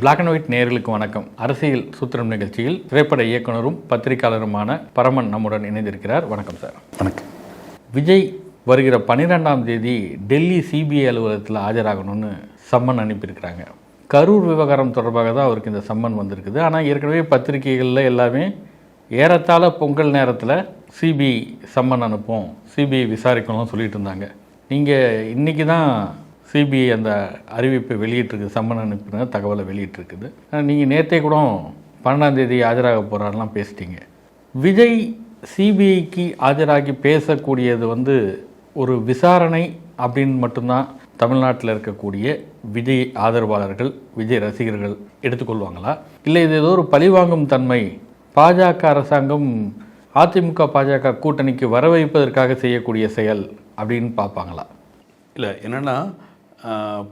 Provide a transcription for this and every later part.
Black and white நேயர்களுக்கு வணக்கம். அரசியல் சூத்திரம் நிகழ்ச்சியில் திரைப்பட இயக்குனரும் பத்திரிகையாளருமான பரமன் நம்முடன் இணைந்திருக்கிறார். வணக்கம் சார். வணக்கம். விஜய் வருகிற பன்னிரெண்டாம் தேதி டெல்லி சிபிஐ அலுவலகத்தில் ஆஜராகணும்னு சம்மன் அனுப்பியிருக்கிறாங்க. கரூர் விவகாரம் தொடர்பாக தான் அவருக்கு இந்த சம்மன் வந்திருக்குது. ஆனால் ஏற்கனவே பத்திரிகைகளில் எல்லாமே ஏறத்தாழ பொங்கல் நேரத்தில் சிபிஐ சம்மன் அனுப்போம் சிபிஐ விசாரிக்கணும்னு சொல்லிட்டு இருந்தாங்க. நீங்கள் இன்றைக்கி தான் சிபிஐ அந்த அறிவிப்பை வெளியிட்டிருக்கு சம்மன் அனுப்பின தகவலை வெளியிட்டிருக்குது. நீங்கள் நேற்றே கூட பன்னெண்டாம் தேதி ஆஜராக போகிறாரெலாம் பேசிட்டீங்க. விஜய் சிபிஐக்கு ஆஜராகி பேசக்கூடியது வந்து ஒரு விசாரணை அப்படின்னு மட்டும்தான் தமிழ்நாட்டில் இருக்கக்கூடிய விஜய் ஆதரவாளர்கள் விஜய் ரசிகர்கள் எடுத்துக்கொள்வாங்களா? இல்லை இது ஏதோ ஒரு பழிவாங்கும் தன்மை. பாஜக அரசாங்கம் அதிமுக பாஜக கூட்டணிக்கு வர வைப்பதற்காக செய்யக்கூடிய செயல் அப்படின்னு பார்ப்பாங்களா? இல்லை என்னென்னா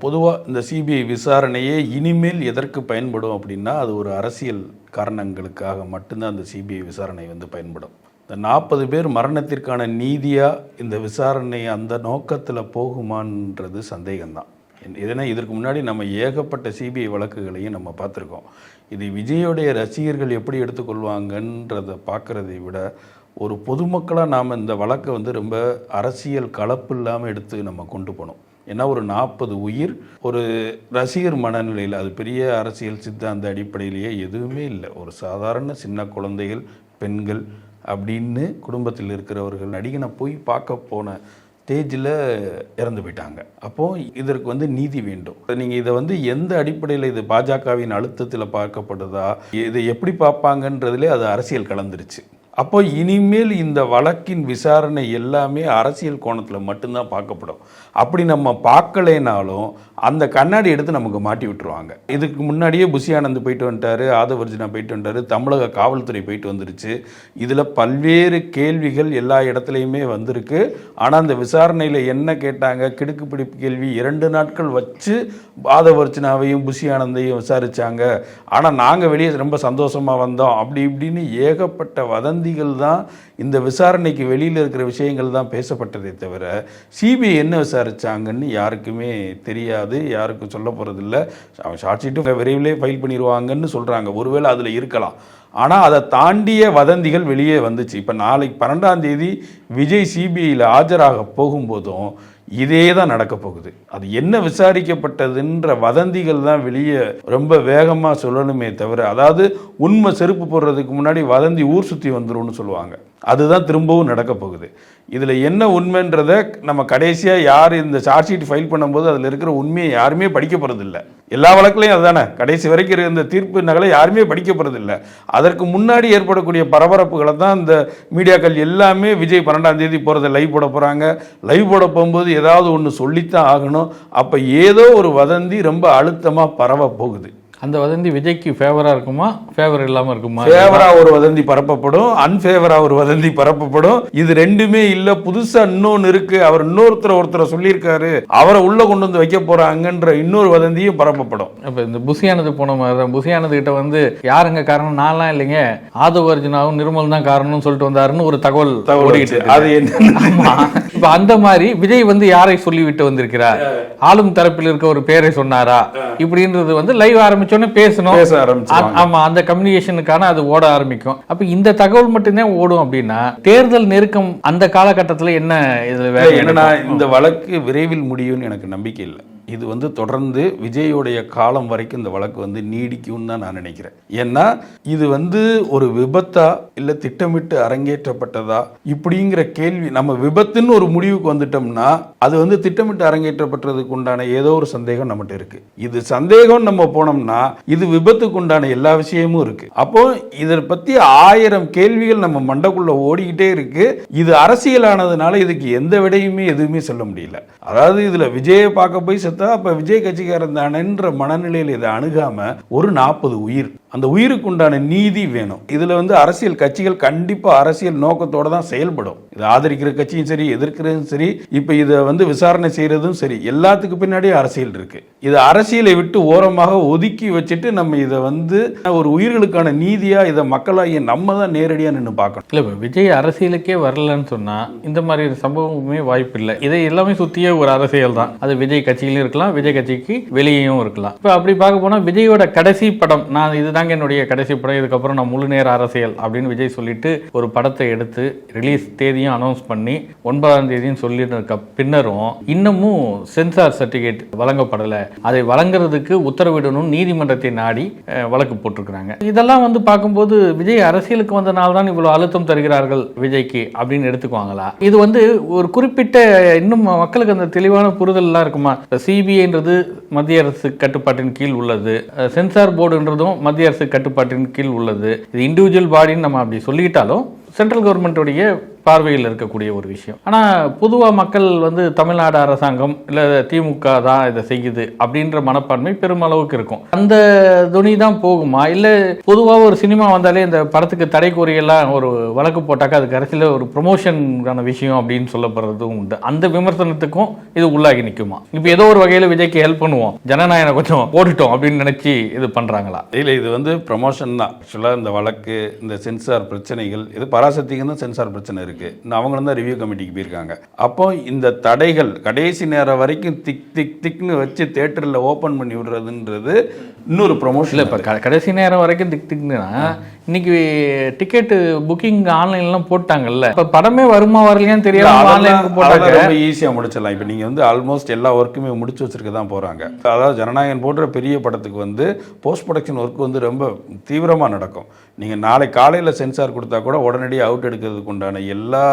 பொதுவாக இந்த சிபிஐ விசாரணையே இனிமேல் எதற்கு பயன்படும் அப்படின்னா அது ஒரு அரசியல் காரணங்களுக்காக மட்டும்தான் அந்த சிபிஐ விசாரணை வந்து பயன்படும். இந்த நாற்பது பேர் மரணத்திற்கான நீதியாக இந்த விசாரணை அந்த நோக்கத்தில் போகுமான்றது சந்தேகம்தான். இதனால் இதற்கு முன்னாடி நம்ம ஏகப்பட்ட சிபிஐ வழக்குகளையும் நம்ம பார்த்துருக்கோம். இது விஜயோடைய ரசிகர்கள் எப்படி எடுத்துக்கொள்வாங்கன்றதை பார்க்குறதை விட ஒரு பொதுமக்களாக நாம் இந்த வழக்கை வந்து ரொம்ப அரசியல் கலப்பு இல்லாமல் எடுத்து நம்ம கொண்டு போனோம் ஏன்னா ஒரு நாற்பது உயிர் ஒரு ரசிகர் மனநிலையில் அது பெரிய அரசியல் சித்தாந்த அடிப்படையிலேயே எதுவுமே இல்லை. ஒரு சாதாரண சின்ன குழந்தைகள் பெண்கள் அப்படின்னு குடும்பத்தில் இருக்கிறவர்கள் நடிகனை போய் பார்க்க போன ஸ்டேஜில் இறந்து போயிட்டாங்க. அப்போது இதற்கு வந்து நீதி வேண்டும். நீங்கள் இதை வந்து எந்த அடிப்படையில் இது பாஜகவின் அழுத்தத்தில் பார்க்கப்படுதா இதை எப்படி பார்ப்பாங்கன்றதுலே அது அரசியல் கலந்துருச்சு. அப்போ இனிமேல் இந்த வழக்கின் விசாரணை எல்லாமே அரசியல் கோணத்தில் மட்டும்தான் பார்க்கப்படும். அப்படி நம்ம பார்க்கலைனாலும் அந்த கண்ணாடி எடுத்து நமக்கு மாட்டி விட்டுருவாங்க. இதுக்கு முன்னாடியே புசியானந்த் போயிட்டு வந்துட்டாரு ஆதவர்ஜினா போயிட்டு வந்துட்டார் தமிழக காவல்துறை போயிட்டு வந்துருச்சு. இதில் பல்வேறு கேள்விகள் எல்லா இடத்துலையுமே வந்திருக்கு. ஆனால் அந்த விசாரணையில் என்ன கேட்டாங்க? கிடுக்கு பிடிப்பு கேள்வி இரண்டு நாட்கள் வச்சு பாதவர்ச்சனாவையும் புஷி ஆனந்தையும் விசாரித்தாங்க ஆனால் நாங்கள் வெளியே ரொம்ப சந்தோஷமாக வந்தோம். அப்படி இப்படின்னு ஏகப்பட்ட வதந்திகள் தான் இந்த விசாரணைக்கு வெளியில் இருக்கிற விஷயங்கள் தான் பேசப்பட்டதே தவிர சிபிஐ என்ன விசாரிச்சாங்கன்னு யாருக்குமே தெரியாது. யாருக்கும் சொல்ல போகிறதில்ல அவன் ஷார்ட் விரைவிலே ஃபைல் பண்ணிடுவாங்கன்னு சொல்கிறாங்க ஒருவேளை அதில் இருக்கலாம். ஆனால் அதை தாண்டிய வதந்திகள் வெளியே வந்துச்சு. இப்போ நாளைக்கு பன்னெண்டாம் தேதி விஜய் சிபிஐயில் ஆஜராக போகும்போதும் இதே தான் நடக்க போகுது. அது என்ன விசாரிக்கப்பட்டதுன்ற வதந்திகள் தான் வெளியே ரொம்ப வேகமாக சொல்லணுமே தவிர அதாவது உண்மை செருப்பு போடுறதுக்கு முன்னாடி வதந்தி ஊர் சுற்றி வந்துரும்னு சொல்லுவாங்க. அதுதான் திரும்பவும் நடக்க போகுது. இதில் என்ன உண்மைன்றதை நம்ம கடைசியாக யார் இந்த சார்ஜ் ஷீட் ஃபைல் பண்ணும்போது அதில் இருக்கிற உண்மையை யாருமே படிக்க போகிறதில்ல எல்லா வழக்குலையும் அதுதானே? கடைசி வரைக்கும் இருந்த தீர்ப்பு நகலை யாருமே படிக்க போகிறதில்ல அதற்கு முன்னாடி ஏற்படக்கூடிய பரபரப்புகளை தான் இந்த மீடியாக்கள் எல்லாமே விஜய் பன்னெண்டாம் தேதி போகிறத லைவ் போட போகிறாங்க லைவ் போட போகும்போது ஏதாவது ஒன்று சொல்லித்தான் ஆகணும். அப்போ ஏதோ ஒரு வதந்தி ரொம்ப அழுத்தமாக பரவ போகுது. அந்த வதந்தி விஜய்க்கு ஃபேவராக இருக்குமா? ஃபேவர் இல்லாமல் இருக்குமா? ஃபேவரா ஒரு வதந்தி பரப்பப்படும் அன்ஃபேவரா ஒரு வதந்தி பரப்பப்படும். இது ரெண்டுமே இல்ல புதுசா இன்னொன்னு இருக்கு. அவர் இன்னொருத்தர் ஒருத்தரை சொல்லியிருக்காரு. அவரை உள்ள கொண்டு வந்து வைக்க போறாங்கன்ற இன்னொரு வதந்தியும் பரப்பப்படும். இப்போ இந்த புசியானது போன மாதிரி தான் புசியானது கிட்ட வந்து யாருங்க காரணம்? நான்லாம் இல்லைங்க. ஆதவ அர்ஜுனாவும் நிர்மல் தான் காரணம்னு சொல்லிட்டு வந்தாருன்னு ஒரு தகவல் ஓடிக்கிட்டு. அது என்ன. இப்ப அந்த மாதிரி விஜய் வந்து யாரை சொல்லிவிட்டு வந்திருக்கிறார்? ஆளும் தரப்பில் இருக்க ஒரு பேரை சொன்னாரா? இப்படின்றது வந்து லைவ் ஆரம்பிச்சோன்னே பேசணும். பேச ஆரம்பிச்சிருவாங்க. ஆ- ஆமா அந்த கம்யூனிகேஷனுக்கான அது ஓட ஆரம்பிக்கும். அப்ப இந்த தகவல் மட்டும்தான் ஓடும் அப்படின்னா தேர்தல் நெருக்கம் அந்த காலகட்டத்துல என்ன இதுல வேலை என்னன்னா இந்த வழக்கு விரைவில் முடியும்னு எனக்கு நம்பிக்கை இல்லை. இது வந்து தொடர்ந்து விஜயோடைய காலம் வரைக்கும் இந்த வழக்கு வந்து நீடிக்கும்னு தான் நான் நினைக்கிறேன். ஏன்னா இது வந்து ஒரு விபத்தா இல்லை திட்டமிட்டு அரங்கேற்றப்பட்டதா? இப்படிங்கிற கேள்வி நம்ம விபத்துன்னு ஒரு முடிவுக்கு வந்துட்டோம்னா அது வந்து திட்டமிட்டு அரங்கேற்றப்பட்டதுக்கு உண்டான ஏதோ ஒரு சந்தேகம் நம்மகிட்ட இருக்கு. இது சந்தேகம் நம்ம போனோம்னா இது விபத்துக்கு உண்டான எல்லா விஷயமும் இருக்கு. அப்போ இதை பத்தி ஆயிரம் கேள்விகள் நம்ம மண்டக்குள்ள ஓடிக்கிட்டே இருக்கு. இது அரசியலானதுனால இதுக்கு எந்த விடையுமே எதுவுமே சொல்ல முடியல. அதாவது இதுல விஜயை பார்க்க போய் செத்து அப்ப விஜய் கட்சிக்காரன் தானேன்ற மனநிலையில் இதை அணுகாம ஒரு நாற்பது உயிர். அந்த உயிருக்கு உண்டான நீதி வேணும். இதில் வந்து அரசியல் கட்சிகள் கண்டிப்பாக அரசியல் நோக்கத்தோடு தான் செயல்படும். இதை ஆதரிக்கிற கட்சியும் சரி எதிர்க்கிறதும் சரி இப்போ இதை வந்து விசாரணை செய்கிறதும் சரி எல்லாத்துக்கு பின்னாடியே அரசியல் இருக்குது இது அரசியலை விட்டு ஓரமாக ஒதுக்கி வச்சுட்டு நம்ம இதை வந்து ஒரு உயிர்களுக்கான நீதியாக இதை மக்களாகிய நம்ம தான் நேரடியாக நின்று பார்க்கணும். இல்லை இப்போ விஜய் அரசியலுக்கே வரலன்னு சொன்னால் இந்த மாதிரி ஒரு சம்பவமே வாய்ப்பு இல்லை இதை எல்லாமே சுற்றியே ஒரு அரசியல் தான். அது விஜய் கட்சியிலும் இருக்கலாம் விஜய் கட்சிக்கு வெளியேயும் இருக்கலாம். இப்போ அப்படி பார்க்க போனால் விஜயோட கடைசி படம் நான் இதுதாங்க என்னுடைய கடைசி படம் இதுக்கப்புறம் நான் முழு நேர அரசியல் அப்படின்னு விஜய் சொல்லிட்டு ஒரு படத்தை எடுத்து ரிலீஸ் தேதியும் அனௌன்ஸ் பண்ணி ஒன்பதாம் தேதியும் சொல்லிட்டு பின்னரும் இன்னமும் சென்சார் சர்டிஃபிகேட் வழங்கப்படலை. அதை வழங்குறதுக்கு உத்தரவிடணும் நீதிமன்றத்தை நாடி வழக்கு போட்டிருக்கிறாங்க. இதெல்லாம் வந்து பார்க்கும்போது விஜய் அரசியலுக்கு வந்தனால தான் இவ்வளவு அழுத்தம் தருகிறார்கள் விஜய்க்கு அப்படின்னு எடுத்துக்குவாங்களா? இது வந்து ஒரு குறிப்பிட்ட இன்னும் மக்களுக்கு அந்த தெளிவான புரிதல்லாம் இருக்குமா? சிபிஐன்றது மத்திய அரசு கட்டுப்பாட்டின் கீழ் உள்ளது. சென்சார் போர்டுன்றதும் மத்திய அரசு கட்டுப்பாட்டின் கீழ் உள்ளது. இது இண்டிவிஜுவல் பாடின்னு நம்ம அப்படி சொல்லிக்கிட்டாலும் சென்ட்ரல் கவர்மெண்ட்டுடைய பார்வையில் இருக்கக்கூடிய ஒரு விஷயம். ஆனால் பொதுவாக மக்கள் வந்து தமிழ்நாடு அரசாங்கம் இல்லை திமுக தான் இதை செய்யுது அப்படின்ற மனப்பான்மை பெருமளவுக்கு இருக்கும். அந்த துணி தான் போகுமா? இல்லை பொதுவாக ஒரு சினிமா வந்தாலே இந்த படத்துக்கு தடை கோரியெல்லாம் ஒரு வழக்கு போட்டாக்கா அது கடைசியில் ஒரு ப்ரொமோஷனுக்கான விஷயம் அப்படின்னு சொல்லப்படுறதும் உண்டு. அந்த விமர்சனத்துக்கும் இது உள்ளாகி நிற்குமா இப்போ ஏதோ ஒரு வகையில் விஜய்க்கு ஹெல்ப் பண்ணுவோம். ஜனநாயகம் கொஞ்சம் போட்டுட்டோம் அப்படின்னு நினச்சி இது பண்ணுறாங்களா இல்லை இது வந்து ப்ரமோஷன் தான். ஆக்சுவலாக இந்த வழக்கு இந்த சென்சார் பிரச்சனைகள் இது பராசக்திக்கு தான் சென்சார் பிரச்சனை இருக்குது இன்னும் அவங்களும் தான் ரிவ்யூ கமிட்டிக்கு போயிருக்காங்க. அப்போ இந்த தடைகள் கடைசி நேரம் வரைக்கும் திக் திக் திக்னு வச்சு தேட்டரில் ஓப்பன் பண்ணி விடுறதுன்றது இன்னொரு ப்ரொமோஷன் இல்லை இப்போ கடைசி நேரம் வரைக்கும் திக் திக்னா இன்னைக்கு டிக்கெட்டு புக்கிங் ஆன்லைன்லாம் போட்டாங்கல்ல. இப்போ படமே வருமா வரலையான்னு தெரியாம ஆன்லைனுக்கு போட்டாங்க. ரொம்ப ஈஸியாக முடிச்சிடலாம். இப்போ நீங்கள் வந்து ஆல்மோஸ்ட் எல்லா ஒர்க்குமே முடிச்சு வச்சிருக்க தான் போகிறாங்க அதாவது ஜனநாயகன் போன்ற பெரிய படத்துக்கு வந்து போஸ்ட் ப்ரொடக்ஷன் ஒர்க் வந்து ரொம்ப தீவிரமாக நடக்கும். நீங்கள் நாளை காலையில் சென்சார் கொடுத்தா கூட உடனடியாக அவுட் எடுக்கிறதுக்கு உண்டான எல்லா எல்லா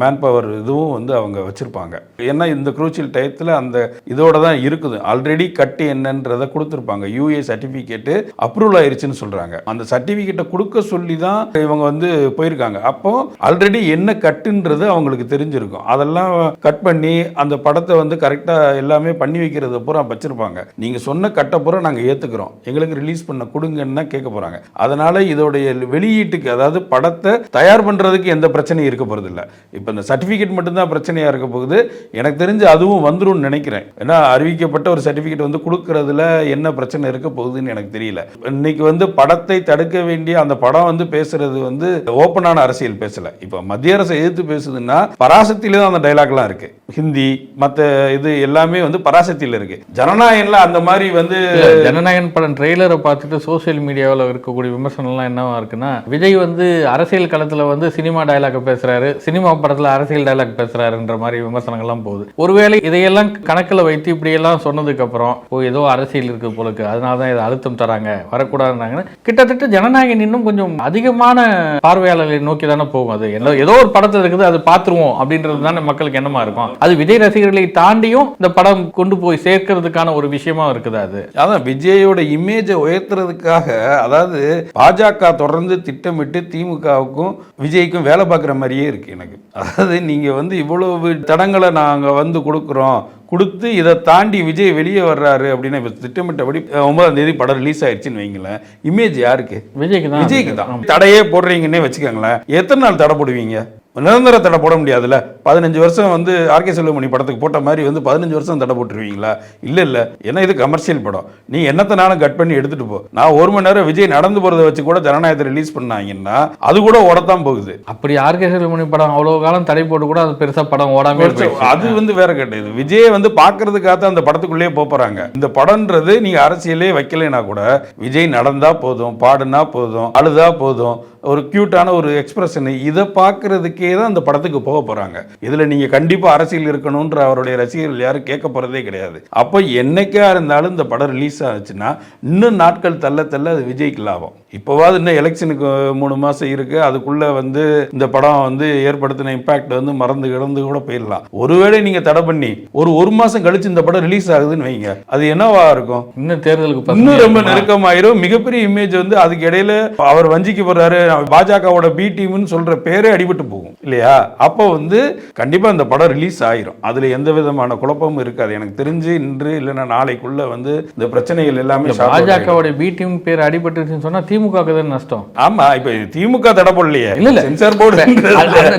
மேன் பவர் இதுவும் வந்து அவங்க வச்சுருப்பாங்க. ஏன்னா இந்த குரூச்சியல் டயத்தில் அந்த இதோட தான் இருக்குது. ஆல்ரெடி கட்டு என்னன்றதை கொடுத்துருப்பாங்க. யூஏ சர்டிஃபிகேட்டு அப்ரூவல் ஆயிடுச்சுன்னு சொல்கிறாங்க அந்த சர்டிஃபிகேட்டை கொடுக்க சொல்லி தான் இவங்க வந்து போயிருக்காங்க. அப்போ ஆல்ரெடி என்ன கட்டுன்றது அவங்களுக்கு தெரிஞ்சிருக்கும். அதெல்லாம் கட் பண்ணி அந்த படத்தை வந்து கரெக்டாக எல்லாமே பண்ணி வைக்கிறது பூரா வச்சுருப்பாங்க. நீங்கள் சொன்ன கட்டை பூரா நாங்கள் ஏற்றுக்கிறோம் எங்களுக்கு ரிலீஸ் பண்ண கொடுங்கன்னு தான் கேட்க போகிறாங்க அதனால் இதோடைய வெளியீட்டுக்கு அதாவது படத்தை தயார் பண்ணுறதுக்கு எந்த பிரச்சனையும் இருக்க போகிறது போகிறதில்ல இப்போ இந்த சர்டிஃபிகேட் மட்டும்தான் பிரச்சனையாக இருக்க போகுது. எனக்கு தெரிஞ்சு அதுவும் வந்துடும் நினைக்கிறேன். ஏன்னா அறிவிக்கப்பட்ட ஒரு சர்டிஃபிகேட் வந்து கொடுக்கறதுல என்ன பிரச்சனை இருக்க போகுதுன்னு எனக்கு தெரியல. இன்னைக்கு வந்து படத்தை தடுக்க வேண்டிய அந்த படம் வந்து பேசுறது வந்து ஓப்பனான அரசியல் பேசல. இப்போ மத்திய அரசை எதிர்த்து பேசுதுன்னா பராசக்தியில தான் அந்த டைலாக்லாம் இருக்கு. ஹிந்தி மற்ற இது எல்லாமே வந்து பராசக்தியில் இருக்கு. ஜனநாயகன்ல அந்த மாதிரி வந்து ஜனநாயகன் படம் ட்ரெய்லரை பார்த்துட்டு சோஷியல் மீடியாவில் இருக்கக்கூடிய விமர்சனம்லாம் என்னவா இருக்குன்னா விஜய் வந்து அரசியல் களத்தில் வந்து சினிமா டயலாக் பேசுறாரு. சினிமா படத்தில் அரசியல் டைலாக் பேசுறாருன்ற மாதிரி விமர்சனங்கள்லாம் போகுது. ஒருவேளை இதையெல்லாம் கணக்கில் வைத்து இப்படியெல்லாம் சொன்னதுக்கு அப்புறம் ஓ ஏதோ அரசியல் இருக்கு போலுக்கு அதனால தான் இதை அழுத்தம் தராங்க வரக்கூடாதுன்றாங்கன்னு கிட்டத்தட்ட ஜனநாயகன் இன்னும் கொஞ்சம் அதிகமான பார்வையாளர்களை நோக்கி தானே போகும் அது. ஏதோ ஒரு படத்தில் இருக்குது அது பார்த்துருவோம் அப்படின்றது தானே மக்களுக்கு என்னமா இருக்கும். அது விஜய் ரசிகர்களை தாண்டியும் இந்த படம் கொண்டு போய் சேர்க்கறதுக்கான ஒரு விஷயமா இருக்குது அது. அதான் விஜயோட இமேஜை உயர்த்துறதுக்காக அதாவது பாஜக தொடர்ந்து திட்டமிட்டு திமுகவுக்கும் விஜய்க்கும் வேலை பார்க்குற மாதிரியே இருக்கு எனக்கு. அதாவது நீங்க வந்து இவ்வளவு தடங்களை நாங்க வந்து கொடுக்குறோம். கொடுத்து இதை தாண்டி விஜய் வெளியே வர்றாரு அப்படின்னு இப்போ திட்டமிட்டபடி ஒன்பதாம் தேதி படம் ரிலீஸ் ஆயிடுச்சுன்னு வைங்களேன். இமேஜ் யாருக்கு? விஜய்க்கு தான். விஜய்க்கு தான். தடையே போடுறீங்கன்னே வச்சுக்கோங்களேன். எத்தனை நாள் தடை போடுவீங்க? நிரந்தர தடை போட முடியாதுல்ல? பதினஞ்சு வருஷம் வந்து ஆர்கே செல்வமணி படத்துக்கு போட்ட மாதிரி வந்து பதினஞ்சு வருஷம் தடை போட்டுருவீங்களா? இல்ல இல்ல. ஏன்னா இது கமர்ஷியல் படம். நீ என்னத்தை நானும் கட் பண்ணி எடுத்துட்டு போ. நான் ஒரு மணி நேரம் விஜய் நடந்து போறதை வச்சு கூட ஜனநாயகத்தை ரிலீஸ் பண்ணாங்கன்னா அது கூட ஓடத்தான் போகுது. அப்படி ஆர்கே செல்வமணி படம் அவ்வளவு காலம் தடை போட்டு கூட அது பெருசா படம் ஓடாம அது வந்து வேற கேட்டது விஜய் வந்து பாக்குறதுக்காக அந்த படத்துக்குள்ளேயே போப் போறாங்க இந்த படம்ன்றது நீங்க அரசியலே வைக்கலைனா கூட விஜய் நடந்தா போதும் பாடுனா போதும் அழுதா போதும். ஒரு கியூட்டான ஒரு எக்ஸ்பிரஷன் இதை பார்க்கறதுக்கே தான் அந்த படத்துக்கு போக போறாங்க. இதுல நீங்க கண்டிப்பா அரசியல் இருக்கணும்ன்ற அவருடைய ரசிகர்கள் யாரும் கேட்க போறதே கிடையாது. அப்போ என்னைக்கா இருந்தாலும் இந்த படம் ரிலீஸ் ஆச்சுன்னா இன்னும் நாட்கள் தள்ள தள்ள அது விஜய்க்கு லாபம். இப்போவாது இன்னும் எலெக்ஷனுக்கு மூணு மாசம் இருக்கு. அதுக்குள்ள வந்து இந்த படம் வந்து ஏற்படுத்தின இம்பாக்ட் வந்து மறந்து கிடந்து கூட போயிடலாம். ஒருவேளை நீங்க தடை பண்ணி ஒரு ஒரு மாசம் கழிச்சு இந்த படம் ரிலீஸ் ஆகுதுன்னு வைங்க. அது என்னவா இருக்கும்? இன்னும் தேர்தலுக்கு இன்னும் ரொம்ப? நெருக்கமாயிரும். மிகப்பெரிய இமேஜ் வந்து அதுக்கு இடையில அவர் வஞ்சிக்கப்படுறாரு பாஜகவோட பி டீம்னு சொல்ற பேரே அடிபட்டு போகும் இல்லையா? அப்போ வந்து கண்டிப்பா இந்த படம் ரிலீஸ் ஆயிரும். அதுல எந்த விதமான குழப்பமும் இருக்காது. எனக்கு தெரிஞ்சு இன்று இல்லைன்னா நாளைக்குள்ள வந்து இந்த பிரச்சனைகள் எல்லாமே. பாஜகவுடைய பி டீம் பேர் அடிபட்டுருச்சுன்னு சொன்னா திமுக நஷ்டம்? ஆமா இப்ப திமுக தடை போடலையே இல்ல. சென்சார் போர்டு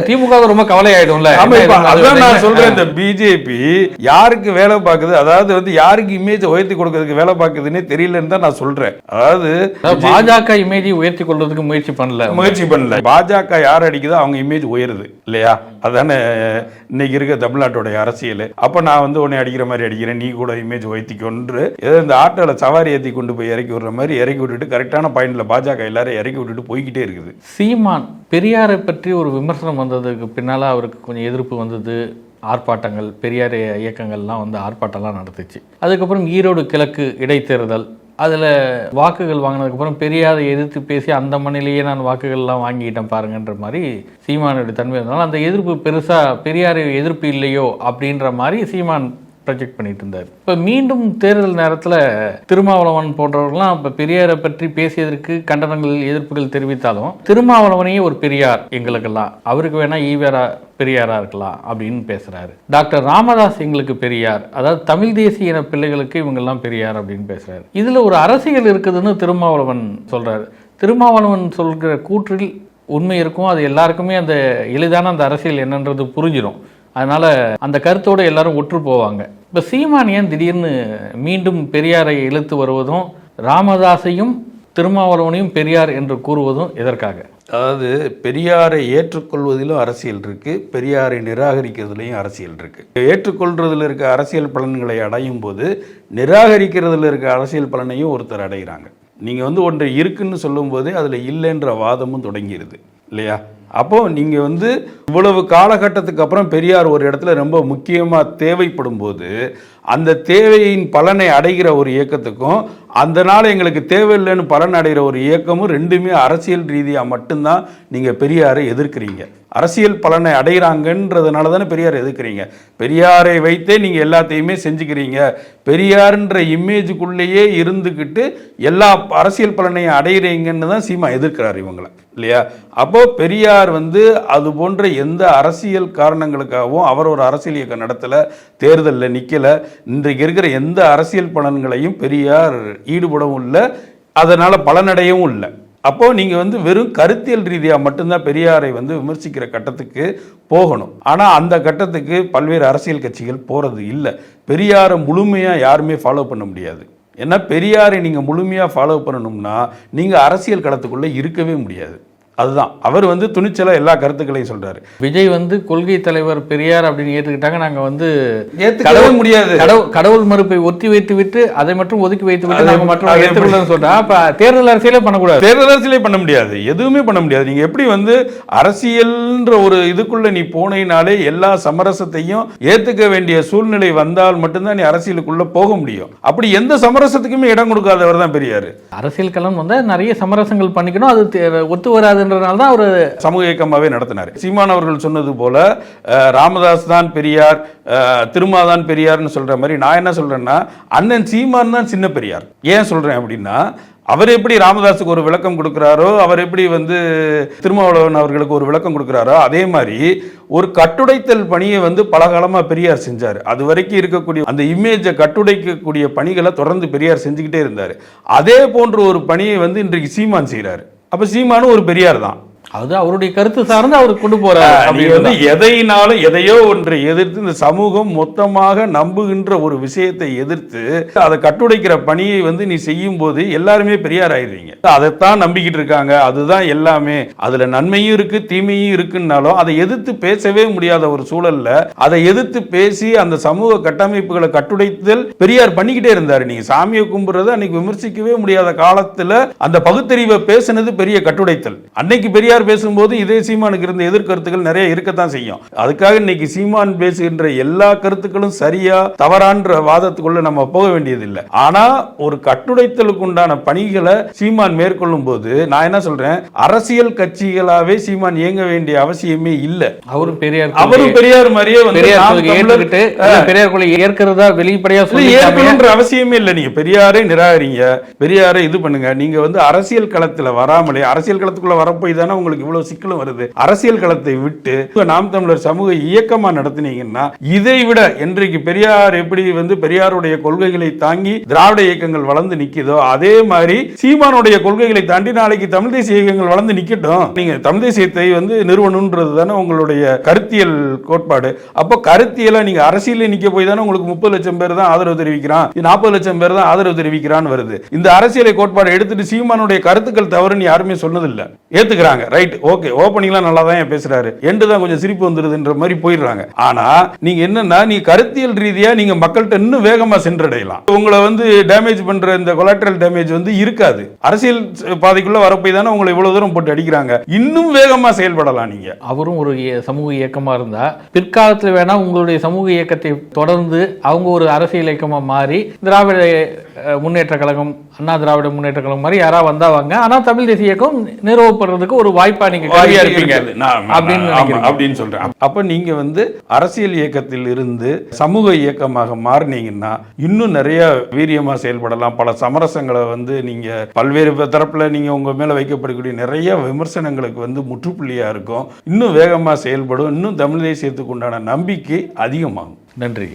திமுக ரொம்ப கவலை ஆயிடும்ல அதான் நான் சொல்றேன் இந்த பிஜேபி யாருக்கு வேலை பார்க்குது? அதாவது வந்து யாருக்கு இமேஜ் உயர்த்தி கொடுக்கறதுக்கு வேலை பார்க்குதுன்னே தெரியலன்னு தான் நான் சொல்றேன். அதாவது அதாவது பாஜக இமேஜை உயர்த்தி கொள்வதற்கு முயற்சி பண்ணல. முயற்சி பண்ணல. பாஜக யார் அடிக்குதோ அவங்க இமேஜ் உயருது இல்லையா? அதானே இன்னைக்கு இருக்க தமிழ்நாட்டுடைய அரசியல். அப்ப நான் வந்து உன்னை அடிக்கிற மாதிரி அடிக்கிறேன் நீ கூட இமேஜ் உயர்த்திக்கொன்று ஏதோ இந்த ஆட்டோல சவாரி ஏத்தி கொண்டு போய் இறக்கி விடுற மாதிரி இறக்கி விட்டுட்டு கரெக்டான பாயிண்ட்ல பாஜக எல்லாரும் இறக்கி விட்டுட்டு போய்கிட்டே இருக்குது. சீமான் பெரியாரை பற்றி ஒரு விமர்சனம் வந்ததுக்கு பின்னால அவருக்கு கொஞ்சம் எதிர்ப்பு வந்தது. ஆர்ப்பாட்டங்கள் பெரியார் இயக்கங்கள்லாம் வந்து ஆர்ப்பாட்டம்லாம் நடத்துச்சு அதுக்கப்புறம் ஈரோடு கிழக்கு இடைத்தேர்தல் அதில் வாக்குகள் வாங்கினதுக்கப்புறம் பெரியாரை எதிர்த்து பேசி அந்த மண்ணிலேயே நான் வாக்குகள்லாம் வாங்கிட்டேன் பாருங்கன்ற மாதிரி சீமானுடைய தன்மை இருந்தாலும் அந்த எதிர்ப்பு பெருசாக பெரியார் எதிர்ப்பு இல்லையோ அப்படின்ற மாதிரி சீமான் ப்ரொஜெக்ட் பண்ணிட்டு இருந்தார் இப்போ மீண்டும் தேர்தல் நேரத்தில் திருமாவளவன் போன்றவர்கள்லாம் இப்போ பெரியாரை பற்றி பேசியதற்கு கண்டனங்கள் எதிர்ப்புகள் தெரிவித்தாலும் திருமாவளவனையே ஒரு பெரியார் எங்களுக்கெல்லாம். அவருக்கு வேணா ஈவேரா பெரியாரா இருக்கலாம் அப்படின்னு பேசுறாரு. டாக்டர் ராமதாஸ் எங்களுக்கு பெரியார். அதாவது தமிழ் தேசிய இன பிள்ளைகளுக்கு இவங்கெல்லாம் பெரியார் அப்படின்னு பேசுறாரு. இதுல ஒரு அரசியல் இருக்குதுன்னு திருமாவளவன் சொல்றாரு. திருமாவளவன் சொல்கிற கூற்றில் உண்மை இருக்கும். அது எல்லாருக்குமே அந்த எளிதான அந்த அரசியல் என்னன்றது புரிஞ்சிடும் அதனால் அந்த கருத்தோடு எல்லாரும் ஒற்று போவாங்க. இப்போ சீமான் ஏன் திடீர்னு மீண்டும் பெரியாரை இழுத்து வருவதும் ராமதாஸையும் திருமாவளவனையும் பெரியார் என்று கூறுவதும் எதற்காக? அதாவது பெரியாரை ஏற்றுக்கொள்வதிலும் அரசியல் இருக்குது பெரியாரை நிராகரிக்கிறதுலையும் அரசியல் இருக்குது ஏற்றுக்கொள்றதில் இருக்க அரசியல் பலன்களை அடையும் போது நிராகரிக்கிறதுல இருக்க அரசியல் பலனையும் ஒருத்தர் அடைகிறாங்க. நீங்கள் வந்து ஒன்று இருக்குன்னு சொல்லும்போது அதில் இல்லைன்ற வாதமும் தொடங்கிடுது இல்லையா? அப்போ நீங்கள் வந்து இவ்வளவு காலகட்டத்துக்கு அப்புறம் பெரியார் ஒரு இடத்துல ரொம்ப முக்கியமாக தேவைப்படும் போது அந்த தேவையின் பலனை அடைகிற ஒரு இயக்கத்துக்கும் அந்த நாள் எங்களுக்கு தேவையில்லைன்னு பலன் அடைகிற ஒரு இயக்கமும் ரெண்டுமே அரசியல் ரீதியாக மட்டும்தான் நீங்கள் பெரியாரை எதிர்க்கிறீங்க. அரசியல் பலனை அடைகிறாங்கன்றதுனால தானே பெரியார் எதிர்க்கிறீங்க. பெரியாரை வைத்தே நீங்கள் எல்லாத்தையுமே செஞ்சுக்கிறீங்க. பெரியார்ன்ற இமேஜுக்குள்ளேயே இருந்துக்கிட்டு எல்லா அரசியல் பலனையும் அடைகிறீங்கன்னு தான் சீமா எதிர்க்கிறார் இவங்களை இல்லையா? அப்போது பெரியார் வந்து அது போன்ற எந்த அரசியல் காரணங்களுக்காகவும் அவர் ஒரு அரசியல் இயக்கம் நடத்தலை தேர்தலில் நிற்கலை இன்றைக்கு இருக்கிற எந்த அரசியல் பலன்களையும் பெரியார் ஈடுபடவும் இல்லை அதனால் பலனடையவும் இல்லை. அப்போ நீங்கள் வந்து வெறும் கருத்தியல் ரீதியாக மட்டும்தான் பெரியாரை வந்து விமர்சிக்கிற கட்டத்துக்கு போகணும். ஆனால் அந்த கட்டத்துக்கு பல்வேறு அரசியல் கட்சிகள் போகிறது இல்லை. பெரியாரை முழுமையாக யாருமே ஃபாலோ பண்ண முடியாது. ஏன்னா பெரியாரை நீங்கள் முழுமையாக ஃபாலோ பண்ணணும்னா நீங்கள் அரசியல் களத்துக்குள்ளே இருக்கவே முடியாது. அதுதான். அவர் வந்து துணிச்சலா எல்லா கருத்துக்களையும் சொல்றாரு. விஜய் வந்து கொள்கை தலைவர் பெரியார் அப்படின்னு ஏற்றுக்கிட்டாங்க நாங்க வந்து ஏத்துக்கவே முடியாது. கடவுள் கடவுள் மறுப்பை ஒத்தி வைத்து விட்டு அதை மட்டும் ஒதுக்கி வைத்து விட்டு அதை- நாங்க மற்றும் அப்ப தேர்தல் அரசியலே பண்ணக்கூடாது. தேர்தல் அரசியலே பண்ண முடியாது. எதுவுமே பண்ண முடியாது. நீங்க எப்படி வந்து அரசியல்ன்ற ஒரு இதுக்குள்ள நீ போனீனாலே எல்லா சமரசத்தையும் ஏத்துக்க வேண்டிய சூழ்நிலை வந்தால் மட்டும்தான் நீ அரசியலுக்குள்ள போக முடியும். அப்படி எந்த சமரசத்துக்குமே இடம் கொடுக்காதவர் தான் பெரியாரு. அரசியல் களம் வந்து நிறைய சமரசங்கள் பண்ணிக்கணும். அது ஒத்து கூடாதுன்றதுனால தான் அவர் சமூக இயக்கமாகவே நடத்தினார். சீமான் அவர்கள் சொன்னது போல ராமதாஸ் தான் பெரியார் திருமா தான் பெரியார்னு சொல்கிற மாதிரி நான் என்ன சொல்றேன்னா அண்ணன் சீமான் தான் சின்ன பெரியார். ஏன் சொல்கிறேன் அப்படின்னா அவர் எப்படி ராமதாஸுக்கு ஒரு விளக்கம் கொடுக்குறாரோ அவர் எப்படி வந்து திருமாவளவன் அவர்களுக்கு ஒரு விளக்கம் கொடுக்குறாரோ அதே மாதிரி ஒரு கட்டுடைத்தல் பணியை வந்து பலகாலமாக பெரியார் செஞ்சார். அது வரைக்கும் இருக்கக்கூடிய அந்த இமேஜை கட்டுடைக்கக்கூடிய பணிகளை தொடர்ந்து பெரியார் செஞ்சுக்கிட்டே இருந்தார். அதே போன்ற ஒரு பணியை வந்து இன்றைக்கு சீமான் செய்கிறாரு அப்போ சீமானும் ஒரு பெரியார் தான். அது அவருடைய கருத்து சார்ந்து அவர் கொண்டு போறாரு வந்து எதையினாலும் எதையோ ஒன்றை எதிர்த்து இந்த சமூகம் மொத்தமாக நம்புகின்ற ஒரு விஷயத்தை எதிர்த்து அதை கட்டுடைக்கிற பணியை வந்து நீ செய்யும் போது எல்லாருமே பெரியார் ஆயிடுறீங்க. அதைத்தான் நம்பிக்கிட்டு இருக்காங்க. அதுதான் எல்லாமே. அதுல நன்மையும் இருக்கு தீமையும் இருக்குன்னாலும் அதை எதிர்த்து பேசவே முடியாத ஒரு சூழல்ல அதை எதிர்த்து பேசி அந்த சமூக கட்டமைப்புகளை கட்டுடைத்தல் பெரியார் பண்ணிக்கிட்டே இருந்தாரு. நீங்க சாமியை கும்பிடுறது அன்னைக்கு விமர்சிக்கவே முடியாத காலத்துல அந்த பகுத்தறிவை பேசுனது பெரிய கட்டுடைத்தல். அன்னைக்கு பெரியார் பெரியார் பேசும்போது இதே சீமானுக்கு இருந்த எதிர்கருத்துக்கள் நிறைய இருக்கத்தான் செய்யும். அதுக்காக இன்னைக்கு சீமான் பேசுகின்ற எல்லா கருத்துக்களும் சரியா தவறான்ற வாதத்துக்குள்ள நம்ம போக வேண்டியதில்லை. ஆனா ஒரு கட்டுடைத்தலுக்கு உண்டான பணிகளை சீமான் மேற்கொள்ளும் போது நான் என்ன சொல்றேன்? அரசியல் கட்சிகளாவே சீமான் இயங்க வேண்டிய அவசியமே இல்லை. அவரும் பெரியார் அவரும் பெரியார் மாதிரியே வந்து பெரியார் கொள்கை ஏற்கிறதா வெளிப்படையா சொல்லி ஏற்கணுன்ற அவசியமே இல்லை. நீங்க பெரியாரை நிராகரிங்க. பெரியாரை இது பண்ணுங்க. நீங்க வந்து அரசியல் களத்துல வராமலே அரசியல் களத்துக்குள்ள வரப்போய் தானே உங்களுக்கு உங்களுக்கு இவ்வளவு சிக்கலும் வருது. அரசியல் களத்தை விட்டு நாம் தமிழர் சமூக இயக்கமா நடத்தினீங்கன்னா இதை விட இன்றைக்கு பெரியார் எப்படி வந்து பெரியாருடைய கொள்கைகளை தாங்கி திராவிட இயக்கங்கள் வளர்ந்து நிக்குதோ அதே மாதிரி சீமானுடைய கொள்கைகளை தாண்டி நாளைக்கு தமிழ் தேசிய இயக்கங்கள் வளர்ந்து நிக்கட்டும். நீங்க தமிழ் தேசியத்தை வந்து நிறுவனம்ன்றது தானே உங்களுடைய கருத்தியல் கோட்பாடு. அப்போ கருத்தியலா நீங்க அரசியல நிக்க போய் தானே உங்களுக்கு முப்பது லட்சம் பேர் தான் ஆதரவு தெரிவிக்கிறான். நாற்பது லட்சம் பேர் தான் ஆதரவு தெரிவிக்கிறான்னு வருது. இந்த அரசியலை கோட்பாடு எடுத்துட்டு சீமானுடைய கருத்துக்கள் தவறுன்னு யாருமே சொன்னதில்லை. ஏத்துக்கிறாங்க. ரைட் ரைட் ஓகே ஓப்பனிங்லாம் நல்லா தான் பேசுறாரு? எண்டு தான் கொஞ்சம் சிரிப்பு வந்துருதுன்ற மாதிரி போயிடுறாங்க. ஆனா நீங்க என்னன்னா நீ கருத்தியல் ரீதியா நீங்க மக்கள்கிட்ட இன்னும் வேகமா சென்றடையலாம். உங்களை வந்து டேமேஜ் பண்ற இந்த கொலாட்ரல் டேமேஜ் வந்து இருக்காது. அரசியல் பாதைக்குள்ள வரப்போய் தானே உங்களை இவ்வளவு தூரம் போட்டு அடிக்கிறாங்க. இன்னும் வேகமா செயல்படலாம் நீங்க. அவரும் ஒரு சமூக இயக்கமா இருந்தா பிற்காலத்தில் வேணா உங்களுடைய சமூக இயக்கத்தை தொடர்ந்து அவங்க ஒரு அரசியல் இயக்கமா மாறி திராவிட முன்னேற்ற கழகம் அண்ணா திராவிட முன்னேற்ற கழகம் மாதிரி யாராவது வந்தாவாங்க ஆனா தமிழ் தேசிய இயக்கம் நிறுவப்படுறதுக்கு ஒரு வாய்ப்பா நீங்க கருவியா இருப்பீங்க. அப்படின்னு சொல்றேன். அப்ப நீங்க வந்து அரசியல் இயக்கத்தில் இருந்து சமூக இயக்கமாக மாறினீங்கன்னா இன்னும் நிறைய வீரியமா செயல்படலாம். பல சமரசங்களை வந்து நீங்க பல்வேறு தரப்புல நீங்க உங்க மேல வைக்கப்படக்கூடிய நிறைய விமர்சனங்களுக்கு வந்து முற்றுப்புள்ளியா இருக்கும். இன்னும் வேகமா செயல்படும். இன்னும் தமிழ் தேசியத்துக்கு உண்டான நம்பிக்கை அதிகமாகும். நன்றி.